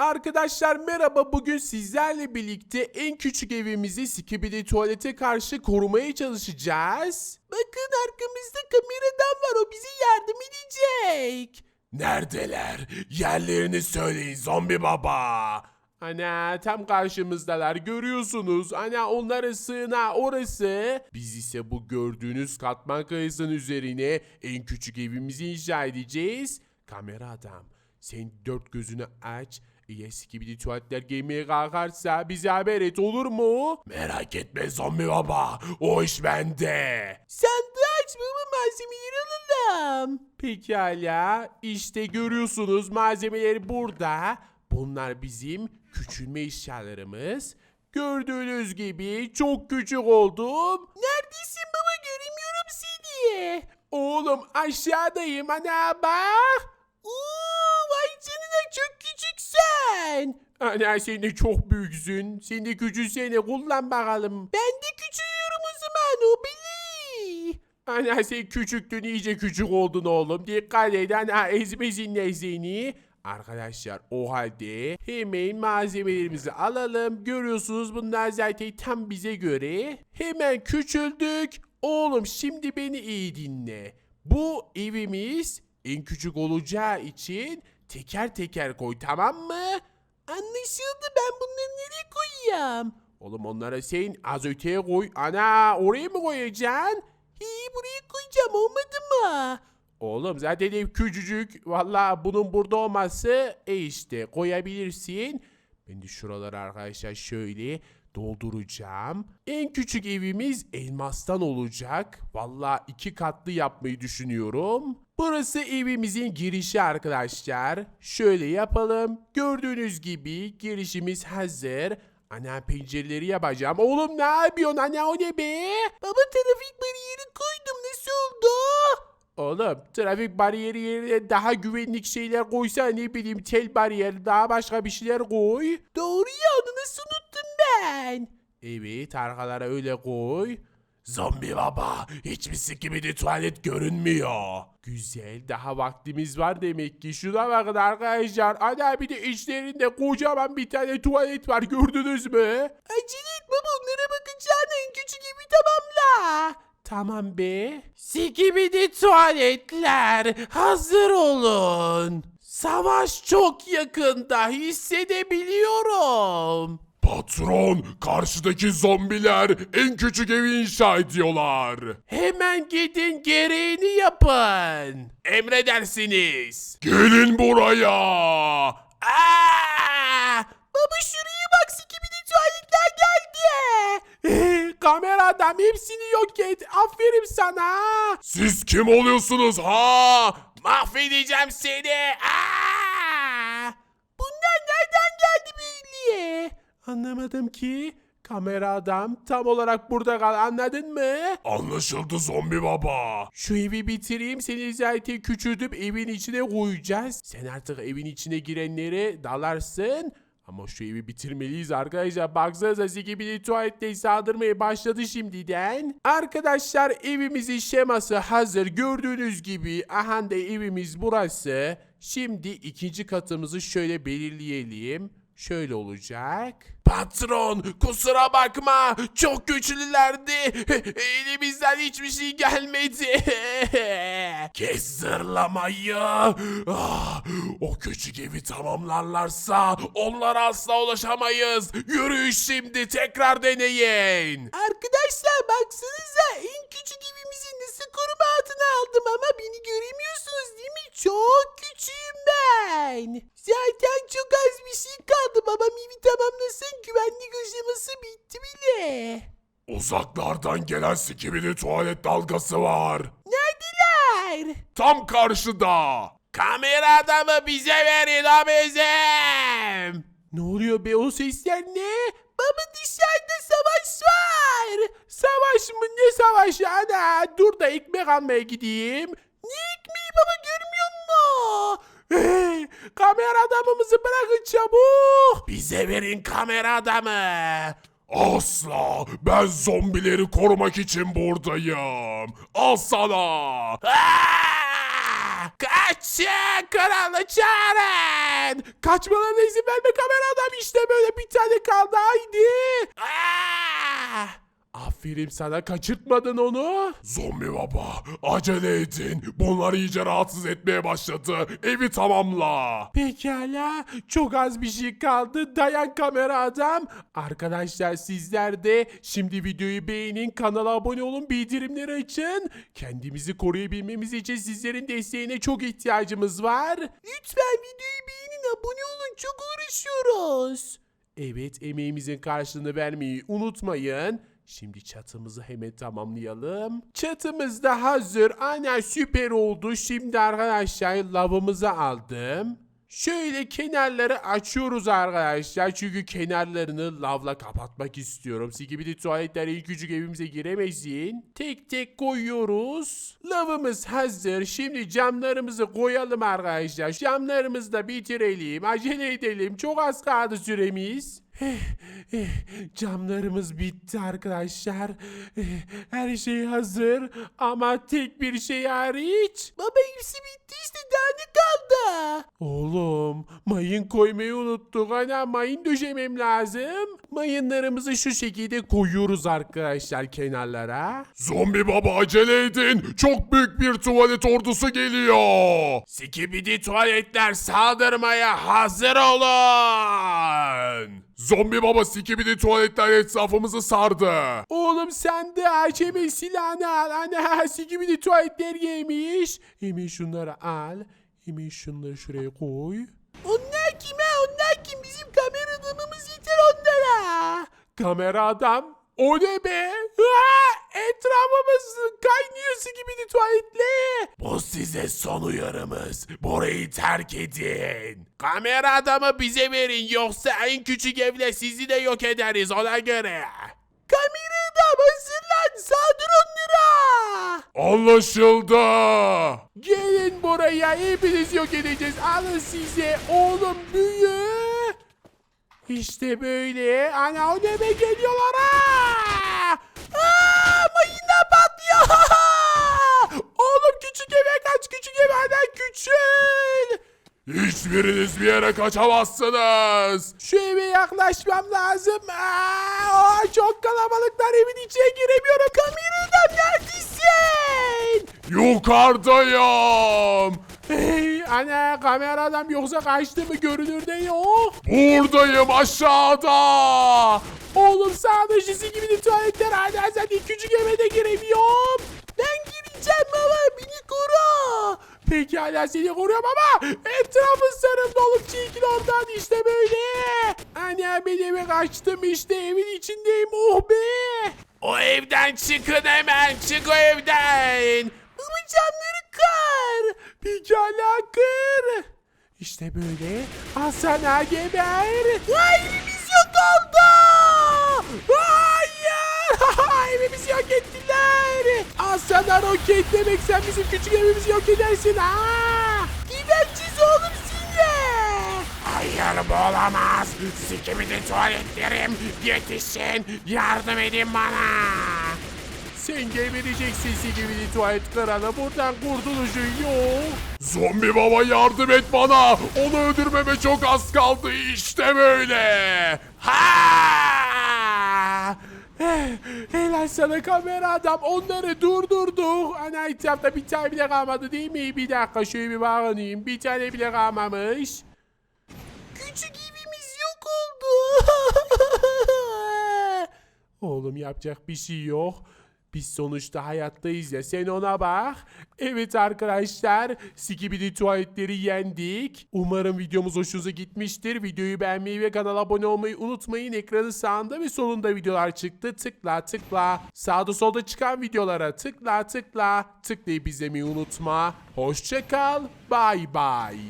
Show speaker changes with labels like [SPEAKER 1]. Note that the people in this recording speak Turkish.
[SPEAKER 1] Arkadaşlar merhaba bugün sizlerle birlikte en küçük evimizi Skibidi tuvalete karşı korumaya çalışacağız. Bakın arkamızda kameradan var o bize yardım edecek. Neredeler? Yerlerini söyleyin zombi baba. Ana tam karşımızdalar görüyorsunuz. Ana onların sığınağı orası. Biz ise bu gördüğünüz katman kayasının üzerine en küçük evimizi inşa edeceğiz. Kamera adam sen dört gözünü aç. Eski bir tuvaletler giymeye kalkarsa bize haber et olur mu? Merak etme zombi baba. O iş bende. Sandığı aç baba malzemeleri alalım. Pekala. işte görüyorsunuz malzemeleri burada. Bunlar bizim küçülme eşyalarımız. Gördüğünüz gibi çok küçük oldum. Neredesin baba göremiyorum seni. Oğlum aşağıdayım ana bak. Çok küçüksen. Ana sen de çok büyüksün. Sen de küçülsene kullan bakalım. Ben de küçülüyorum o zaman o bili. Ana sen küçüktün iyice küçük oldun oğlum. Dikkat et ana ezmesinler seni. Arkadaşlar o halde hemen malzemelerimizi alalım. Görüyorsunuz bunlar zaten tam bize göre. Hemen küçüldük. Oğlum şimdi beni iyi dinle. Bu evimiz en küçük olacağı için teker teker koy tamam mı? Anlaşıldı ben bunları nereye koyayım? Oğlum onlara sen az öteye koy. Ana oraya mı koyacaksın? İyi buraya koyacağım olmadı mı? Oğlum zaten ev küçücük. Valla bunun burada olması e işte koyabilirsin. Ben de şuraları arkadaşlar şöyle dolduracağım. En küçük evimiz elmastan olacak. Valla iki katlı yapmayı düşünüyorum. Burası evimizin girişi arkadaşlar. Şöyle yapalım. Gördüğünüz gibi girişimiz hazır. Ana pencereleri yapacağım. Oğlum ne yapıyorsun? Ana o ne be? Baba trafik bariyeri koydum. Nasıl oldu? Oğlum trafik bariyeri yerine daha güvenlik şeyler koysa ne bileyim tel bariyer daha başka bir şeyler koy. Doğru ya onu nasıl unuttum ben? Evet arkalara öyle koy. Zombi baba hiçbir gibi de tuvalet görünmüyor. Güzel daha vaktimiz var demek ki. Şuna bakın arkadaşlar. Ana bir de içlerinde kocaman bir tane tuvalet var gördünüz mü? Acele et baba onlara bakacağına en küçük evi tamamla. Tamam be. Sikibidi tuvaletler hazır olun. Savaş çok yakında hissedebiliyorum.
[SPEAKER 2] Patron, karşıdaki zombiler en küçük evi inşa ediyorlar.
[SPEAKER 1] Hemen gidin gereğini yapın. Emredersiniz.
[SPEAKER 2] Gelin buraya.
[SPEAKER 1] Aa! Baba şuraya bak sikibidi tuvaletler geldi. Kamera adam hepsini yok et. Aferin sana.
[SPEAKER 2] Siz kim oluyorsunuz ha?
[SPEAKER 1] Mahvedeceğim seni. Aa! Bunlar nereden geldi böyle? Anlamadım ki. Kamera adam tam olarak burada kal anladın mı?
[SPEAKER 2] Anlaşıldı zombi baba.
[SPEAKER 1] Şu evi bitireyim seni zaten küçültüp evin içine koyacağız. Sen artık evin içine girenlere dalarsın. Ama şu evi bitirmeliyiz arkadaşlar. Baksanıza Zigibili tuvalette saldırmaya başladı şimdiden. Arkadaşlar evimizin şeması hazır. Gördüğünüz gibi aha da evimiz burası. Şimdi ikinci katımızı şöyle belirleyelim. Şöyle olacak. Patron kusura bakma çok güçlülerdi. Elimizden hiçbir şey gelmedi.
[SPEAKER 2] Kes zırlamayı. Ah, o küçük evi tamamlarlarsa onlara asla ulaşamayız. Yürüyün şimdi tekrar deneyin.
[SPEAKER 1] Arkadaşlar baksanıza en küçük evimizi nasıl koruma altına aldım ama beni göremiyorsunuz değil mi? Çok küçüğüm ben. Zaten çok az bir şey kaldı. Babam evi tamamlasın güvenlik aşaması bitti bile.
[SPEAKER 2] Uzaklardan gelen sikibili tuvalet dalgası var.
[SPEAKER 1] Neredeler?
[SPEAKER 2] Tam karşıda.
[SPEAKER 1] Kamera adamı bize verin o bizim. Ne oluyor be o sesler ne? Baba dışarıda savaş var. Savaş mı ne savaşı ana? Dur da ekmek almaya gideyim. Ne ekmeği baba görmüyor musun? Hey, kamera adamımızı bırakın çabuk. Bize verin kamera adamı.
[SPEAKER 2] Asla. Ben zombileri korumak için buradayım. Al sana.
[SPEAKER 1] Aa! Kaçın kralı çağırın. Kaçmalarına izin verme kamera adam işte böyle bir tane kaldı haydi. Aa! Aferin sana kaçırtmadın onu.
[SPEAKER 2] Zombi baba acele edin. Bunlar iyice rahatsız etmeye başladı. Evi tamamla.
[SPEAKER 1] Pekala çok az bir şey kaldı dayan kamera adam. Arkadaşlar sizler de şimdi videoyu beğenin kanala abone olun bildirimleri açın. Kendimizi koruyabilmemiz için sizlerin desteğine çok ihtiyacımız var. Lütfen videoyu beğenin abone olun çok uğraşıyoruz. Evet emeğimizin karşılığını vermeyi unutmayın. Şimdi çatımızı hemen tamamlayalım. Çatımız da hazır. Ana süper oldu. Şimdi arkadaşlar lavımızı aldım. Şöyle kenarları açıyoruz arkadaşlar. Çünkü kenarlarını lavla kapatmak istiyorum. Sikibidi tuvaletler en küçük evimize giremesin. Tek tek koyuyoruz. Lavımız hazır. Şimdi camlarımızı koyalım arkadaşlar. Camlarımızı da bitirelim. Acele edelim. Çok az kaldı süremiz. Eh, eh, Camlarımız bitti arkadaşlar. Eh, Her şey hazır ama tek bir şey hariç. Baba hepsi bitti işte daha ne kaldı? Oğlum mayın koymayı unuttuk. Ana mayın döşemem lazım. Mayınlarımızı şu şekilde koyuyoruz arkadaşlar kenarlara.
[SPEAKER 2] Zombi baba acele edin. Çok büyük bir tuvalet ordusu geliyor.
[SPEAKER 1] Sikibidi tuvaletler saldırmaya hazır olun.
[SPEAKER 2] Zombi baba sikibidi tuvaletler etrafımızı sardı.
[SPEAKER 1] Oğlum sen de acemi silahını al. Ana sikibidi tuvaletler giymiş. Hemen şunları al. Hemen şunları şuraya koy. Onlar kime? Onlar kim? Bizim kamera adamımız yeter onlara. Kamera adam? O ne be? Ha, etrafımız kaynıyor sikibidi tuvaletle. Bu size son uyarımız. Burayı terk edin. Kamera adamı bize verin yoksa en küçük evle sizi de yok ederiz ona göre. Kamera adam hazırlan saldır onlara.
[SPEAKER 2] Anlaşıldı.
[SPEAKER 1] Gelin buraya hepiniz yok edeceğiz. Alın size oğlum büyü. İşte böyle. Ana o neme geliyorlar ha. Aa, mayınlar patlıyor. oğlum küçük eve kaç küçük eve hemen küçül.
[SPEAKER 2] Hiçbiriniz bir yere kaçamazsınız.
[SPEAKER 1] Şu eve yaklaşmam lazım. Aa, çok kalabalıklar evin içine giremiyorum. Kameradan neredesin?
[SPEAKER 2] Yukarıdayım.
[SPEAKER 1] Hey, ana kameradan yoksa kaçtı mı görünür de yok.
[SPEAKER 2] Buradayım aşağıda.
[SPEAKER 1] Oğlum şişi gibi de tuvaletler hala sen küçük eve de giremiyorum. Ben gireceğim baba beni koru. Pekala seni koruyorum ama etrafın sarım dolu çekil oradan işte böyle. Ana ben eve kaçtım işte evin içindeyim oh be. O evden çıkın hemen çık o evden. Baba camları kır. Pekala kır. İşte böyle. Al sana geber. Evimiz yok oldu. Hayır. evimizi yok ettiler. Al sana roket demek sen bizim küçük evimizi yok edersin ha. Giderciz oğlum size. Hayır bu olamaz. Sikimidi tuvaletlerim. Yetişin. Yardım edin bana. Sen gebereceksin sikimidi tuvalet kralı. Buradan kurtuluşun yok.
[SPEAKER 2] Zombi baba yardım et bana. Onu öldürmeme çok az kaldı. İşte böyle.
[SPEAKER 1] Ha! Helal sana kamera adam onları durdurduk. Ana etrafta bir tane bile kalmadı değil mi? Bir dakika şöyle bir bakayım. Bir tane bile kalmamış. Küçük evimiz yok oldu. Oğlum yapacak bir şey yok. Biz sonuçta hayattayız ya sen ona bak. Evet arkadaşlar Skibidi tuvaletleri yendik. Umarım videomuz hoşunuza gitmiştir. Videoyu beğenmeyi ve kanala abone olmayı unutmayın. Ekranın sağında ve solunda videolar çıktı. Tıkla tıkla. Sağda solda çıkan videolara tıkla tıkla. Tıklayıp izlemeyi unutma. Hoşça kal. Bay bay.